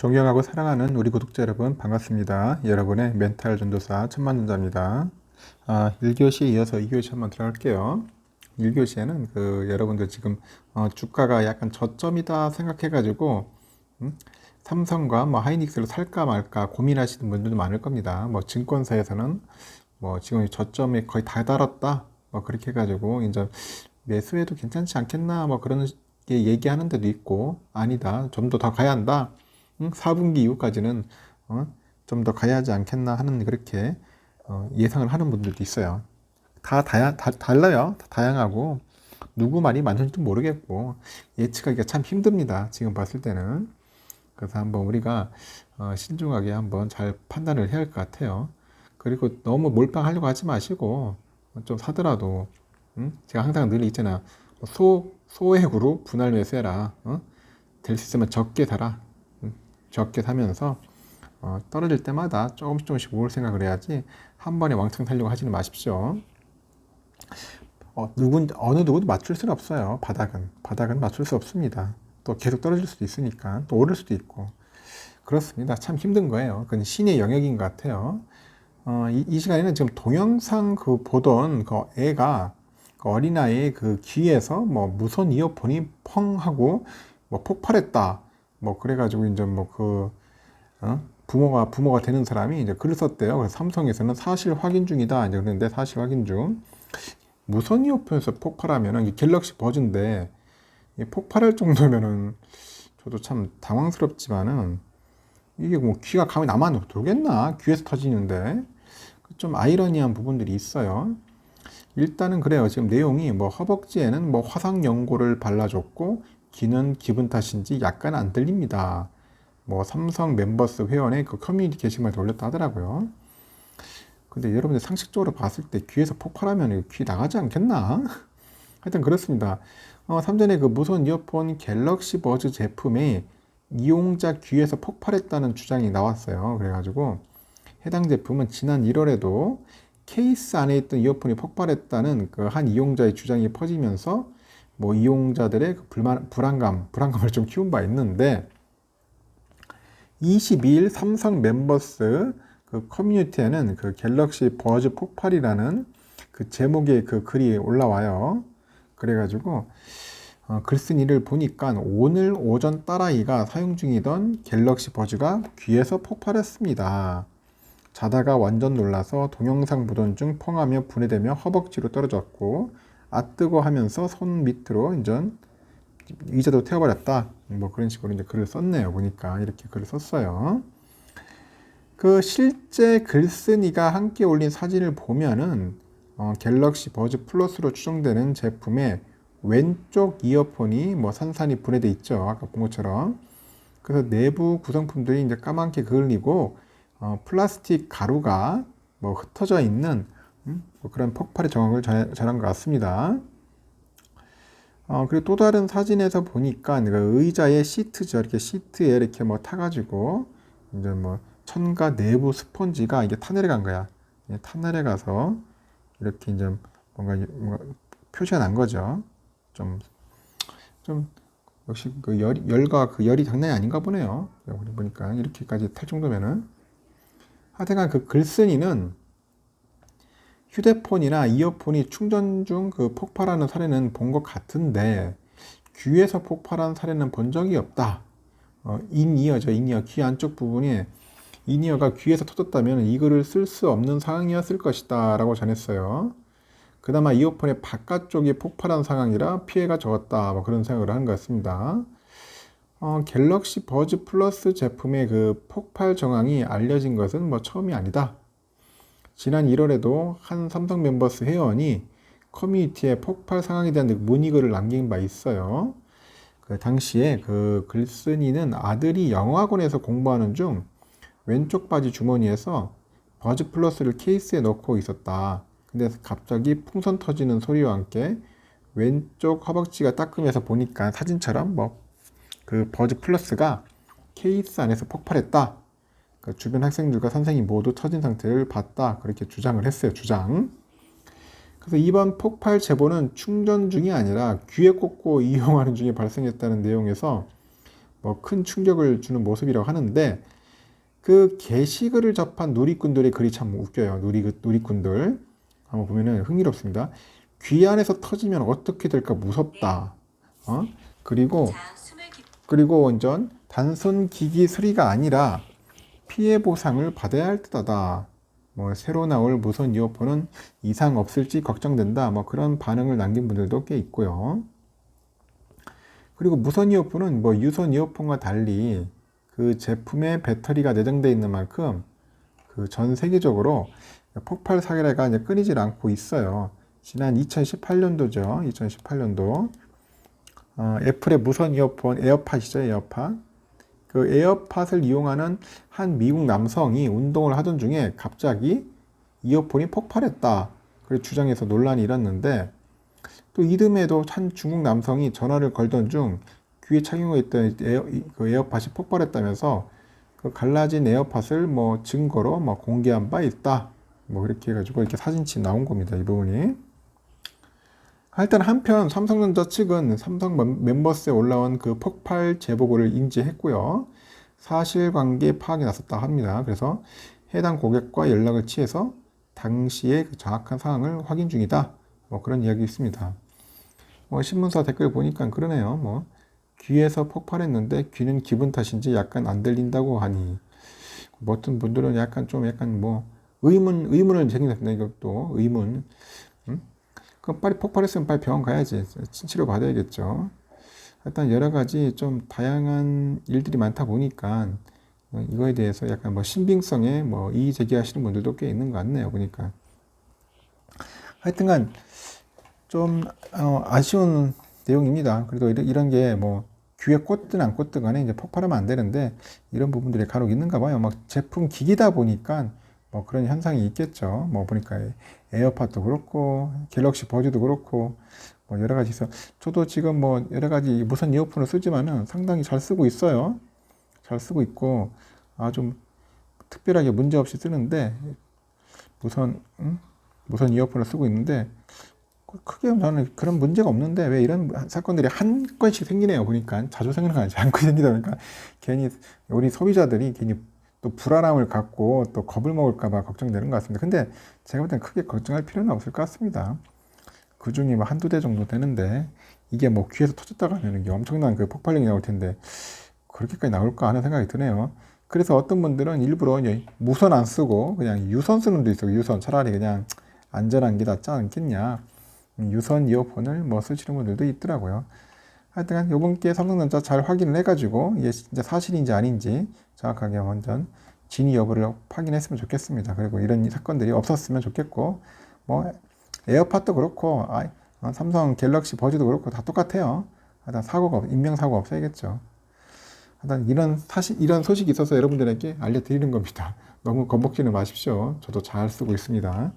존경하고 사랑하는 우리 구독자 여러분 반갑습니다. 여러분의 멘탈 전도사 천만전자입니다. 아, 1교시에 이어서 2교시 한번 들어갈게요. 1교시에는 그 여러분들 지금 어, 주가가 약간 저점이다 생각해가지고 음? 삼성과 뭐 하이닉스를 살까 말까 고민하시는 분들도 많을 겁니다. 뭐 증권사에서는 뭐 지금 저점에 거의 다 달았다 뭐 그렇게 해가지고 이제 매수해도 괜찮지 않겠나 뭐 그런 게 얘기하는 데도 있고 아니다 좀 더 더 가야 한다 응? 4분기 이후까지는 어? 좀더 가야 하지 않겠나 하는 그렇게 어, 예상을 하는 분들도 있어요. 다, 다야, 다 달라요. 다 다양하고 누구 말이 맞는지 모르겠고 예측하기가 참 힘듭니다. 지금 봤을 때는 그래서 한번 우리가 어, 신중하게 한번 잘 판단을 해야 할 것 같아요. 그리고 너무 몰빵하려고 하지 마시고 좀 사더라도 응? 제가 항상 늘 있잖아 소 소액으로 분할 매수해라. 어? 될수 있으면 적게 사라. 응? 적게 사면서 어, 떨어질 때마다 조금씩 조금씩 모을 생각을 해야지 한 번에 왕창 살려고 하지는 마십시오. 어, 누군 어느 누구도 맞출 수는 없어요. 바닥은 바닥은 맞출 수 없습니다. 또 계속 떨어질 수도 있으니까 또 오를 수도 있고 그렇습니다. 참 힘든 거예요. 그건 신의 영역인 것 같아요. 어, 이, 이 시간에는 지금 동영상 그 보던 그 애가 그 어린아이의 그 귀에서 뭐 무선 이어폰이 펑 하고 뭐 폭발했다. 뭐 그래가지고 이제 뭐그 어? 부모가 부모가 되는 사람이 이제 글을 썼대요. 그래서 삼성에서는 사실 확인 중이다. 이제 그런데 사실 확인 중. 무선 이어폰에서 폭발하면은 이 갤럭시 버즈인데 이 폭발할 정도면은 저도 참 당황스럽지만은 이게 뭐 귀가 감이 나만 돌겠나? 귀에서 터지는데 좀 아이러니한 부분들이 있어요. 일단은 그래요. 지금 내용이 뭐 허벅지에는 뭐 화상 연고를 발라줬고 귀는 기분 탓인지 약간 안 들립니다. 뭐 삼성 멤버스 회원의 그 커뮤니티 게시물에 올렸다 하더라고요. 근데 여러분들 상식적으로 봤을 때 귀에서 폭발하면 귀 나가지 않겠나? 하여튼 그렇습니다. 어, 삼전에 그 무선 이어폰 갤럭시 버즈 제품이 이용자 귀에서 폭발했다는 주장이 나왔어요. 그래가지고 해당 제품은 지난 1월에도 케이스 안에 있던 이어폰이 폭발했다는 그 한 이용자의 주장이 퍼지면서 뭐 이용자들의 그 불만, 불안감, 불안감을 좀 키운 바 있는데 22일 삼성 멤버스 그 커뮤니티에는 그 갤럭시 버즈 폭발이라는 그 제목의 그 글이 올라와요. 그래가지고 어, 글쓴이를 보니까 오늘 오전 딸아이가 사용 중이던 갤럭시 버즈가 귀에서 폭발했습니다. 자다가 완전 놀라서 동영상 보던 중 펑하며 분해되며 허벅지로 떨어졌고 아 뜨거 하면서 손 밑으로 인전 의자도 태워버렸다. 뭐 그런 식으로 이제 글을 썼네요. 보니까 이렇게 글을 썼어요. 그 실제 글쓴이가 함께 올린 사진을 보면은 어, 갤럭시 버즈 플러스로 추정되는 제품의 왼쪽 이어폰이 뭐 산산이 분해돼 있죠. 아까 본 것처럼. 그래서 내부 구성품들이 이제 까맣게 그을리고 어, 플라스틱 가루가 뭐 흩어져 있는 음? 뭐 그런 폭발의 정황을 전한 것 같습니다. 어, 그리고 또 다른 사진에서 보니까 그 의자의 시트죠. 이렇게 시트에 이렇게 뭐 타가지고 이제 뭐 천가 내부 스펀지가 이게 타늘에 간 거야. 타늘에 가서 이렇게 이제 뭔가, 뭔가 표시가 난 거죠. 좀, 좀, 역시 그 열, 열과 그 열이 장난이 아닌가 보네요. 보니까 이렇게까지 탈 정도면은. 하여튼간 그 글쓴이는 휴대폰이나 이어폰이 충전 중 그 폭발하는 사례는 본 것 같은데 귀에서 폭발한 사례는 본 적이 없다. 어, 인이어죠, 인이어. 귀 안쪽 부분에 인이어가 귀에서 터졌다면 이 글을 쓸 수 없는 상황이었을 것이다. 라고 전했어요. 그나마 이어폰의 바깥쪽이 폭발한 상황이라 피해가 적었다. 뭐 그런 생각을 하는 것 같습니다. 어, 갤럭시 버즈 플러스 제품의 그 폭발 정황이 알려진 것은 뭐 처음이 아니다. 지난 1월에도 한 삼성 멤버스 회원이 커뮤니티에 폭발 상황에 대한 문의글을 남긴 바 있어요. 그 당시에 그 글쓴이는 아들이 영어학원에서 공부하는 중 왼쪽 바지 주머니에서 버즈 플러스를 케이스에 넣고 있었다. 근데 갑자기 풍선 터지는 소리와 함께 왼쪽 허벅지가 따끔해서 보니까 사진처럼 뭐 그 버즈 플러스가 케이스 안에서 폭발했다. 그 주변 학생들과 선생님 모두 터진 상태를 봤다. 그렇게 주장을 했어요. 주장. 그래서 이번 폭발 제보는 충전 중이 아니라 귀에 꽂고 이용하는 중에 발생했다는 내용에서 뭐 큰 충격을 주는 모습이라고 하는데 그 게시글을 접한 누리꾼들의 글이 참 웃겨요. 누리 누리꾼들 한번 보면은 흥미롭습니다. 귀 안에서 터지면 어떻게 될까 무섭다. 어? 그리고 그리고 완전 단순 기기 수리가 아니라 피해 보상을 받아야 할 듯하다. 뭐 새로 나올 무선 이어폰은 이상 없을지 걱정된다. 뭐 그런 반응을 남긴 분들도 꽤 있고요. 그리고 무선 이어폰은 뭐 유선 이어폰과 달리 그 제품에 배터리가 내장되어 있는 만큼 그 전 세계적으로 폭발 사례가 이제 끊이질 않고 있어요. 지난 2018년도죠. 2018년도 어, 애플의 무선 이어폰 에어팟이죠, 에어팟. 그 에어팟을 이용하는 한 미국 남성이 운동을 하던 중에 갑자기 이어폰이 폭발했다. 그래 주장해서 논란이 일었는데 또 이듬해도 한 중국 남성이 전화를 걸던 중 귀에 착용했던 에어, 그 에어팟이 폭발했다면서 그 갈라진 에어팟을 뭐 증거로 뭐 공개한 바 있다. 뭐 이렇게 해가지고 이렇게 사진치 나온 겁니다. 이 부분이. 일단 한편 삼성전자 측은 삼성 멤- 멤버스에 올라온 그 폭발 제보글을 인지했고요. 사실관계 파악에 나섰다 합니다. 그래서 해당 고객과 연락을 취해서 당시의 그 정확한 상황을 확인 중이다. 뭐 그런 이야기 있습니다. 뭐 신문사 댓글 보니까 그러네요. 뭐 귀에서 폭발했는데 귀는 기분 탓인지 약간 안 들린다고 하니 뭐 어떤 분들은 약간 좀 약간 뭐 의문 의문을 제기했습니다. 이것도 의문. 음? 그럼 빨리 폭발했으면 빨리 병원 가야지. 치료 받아야겠죠. 일단 여러 가지 좀 다양한 일들이 많다 보니까 어, 이거에 대해서 약간 뭐 신빙성에 뭐 이의 제기하시는 분들도 꽤 있는 것 같네요. 보니까. 하여튼간 좀 어, 아쉬운 내용입니다. 그래도 이런 게 뭐 귀에 꽂든 안 꽂든 간에 이제 폭발하면 안 되는데 이런 부분들이 간혹 있는가 봐요. 막 제품 기기다 보니까 뭐 그런 현상이 있겠죠. 뭐 보니까 에어팟도 그렇고 갤럭시 버즈도 그렇고 뭐 여러 가지 있어. 저도 지금 뭐 여러 가지 무선 이어폰을 쓰지만은 상당히 잘 쓰고 있어요. 잘 쓰고 있고 아주 특별하게 문제 없이 쓰는데 무선 음? 무선 이어폰을 쓰고 있는데 크게 저는 그런 문제가 없는데 왜 이런 사건들이 한 건씩 생기네요 보니까 자주 생각나지 않고 생기다 보니까 괜히 우리 소비자들이 괜히 또 불안함을 갖고 또 겁을 먹을까봐 걱정되는 것 같습니다. 근데 제가 볼 때는 크게 걱정할 필요는 없을 것 같습니다. 그 중에 뭐 한두 대 정도 되는데 이게 뭐 귀에서 터졌다가 하면 이게 엄청난 그 폭발력이 나올 텐데 그렇게까지 나올까 하는 생각이 드네요. 그래서 어떤 분들은 일부러 무선 안 쓰고 그냥 유선 쓰는 분도 있어요. 유선 차라리 그냥 안전한 게 낫지 않겠냐. 음, 유선 이어폰을 뭐 쓰시는 분들도 있더라고요. 하여튼 요번께 삼성전자 잘 확인을 해가지고 이게 진짜 사실인지 아닌지 정확하게 먼저 진위 여부를 확인했으면 좋겠습니다. 그리고 이런 사건들이 없었으면 좋겠고 뭐 에어팟도 그렇고 아, 어, 삼성 갤럭시 버즈도 그렇고 다 똑같아요. 하여튼 사고가 없- 인명 사고 없어야겠죠. 하여튼 이런 사실 이런 소식이 있어서 여러분들에게 알려드리는 겁니다. 너무 겁먹지는 마십시오. 저도 잘 쓰고 있습니다.